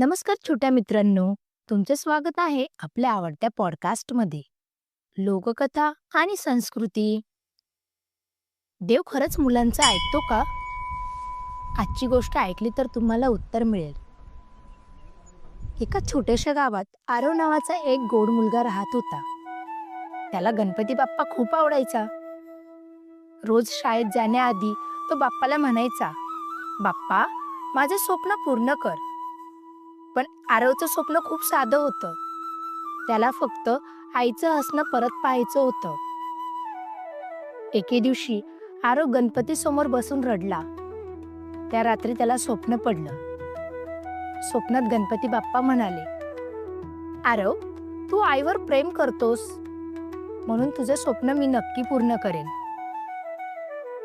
नमस्कार छोट्या मित्रांनो. तुमचं स्वागत आहे आपल्या आवडत्या पॉडकास्टमध्ये. लोककथा आणि संस्कृती. देव खरंच मुलांचं ऐकतो का? आजची गोष्ट ऐकली तर तुम्हाला उत्तर मिळेल. एका छोट्याशा गावात आरव नावाचा एक गोड मुलगा राहत होता. त्याला गणपती बाप्पा खूप आवडायचा. रोज शाळेत जाण्याआधी तो बाप्पाला म्हणायचा बाप्पा माझं स्वप्न पूर्ण कर. पण आरवचं स्वप्न खूप साधं होतं. त्याला फक्त आईचं हसणं परत पाहायचं होतं. एके दिवशी आरव गणपती समोर बसून रडला. त्या रात्री त्याला स्वप्न पडलं. स्वप्नात गणपती बाप्पा म्हणाले आरव तू आईवर प्रेम करतोस. म्हणून तुझं स्वप्न मी नक्की पूर्ण करेन.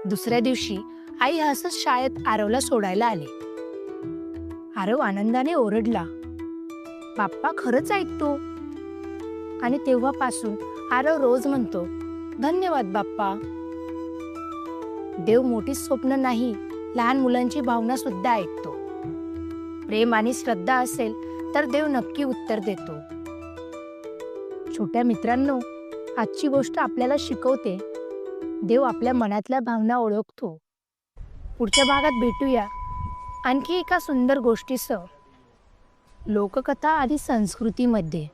दुसऱ्या दिवशी आई हसत शाळेत आरवला सोडायला आले. आरव आनंदाने ओरडला. बाप्पा खरंच ऐकतो. आणि तेव्हापासून आरव रोज म्हणतो धन्यवाद बाप्पा. देव मोठी स्वप्न नाही लहान मुलांची भावना सुद्धा ऐकतो. प्रेम आणि श्रद्धा असेल तर देव नक्की उत्तर देतो. छोट्या मित्रांनो आजची गोष्ट आपल्याला शिकवते. देव आपल्या मनातल्या भावना ओळखतो. पुढच्या भागात भेटूया. आणखी एका सुंदर गोष्टीसह. लोककथा आणि संस्कृतीमध्ये.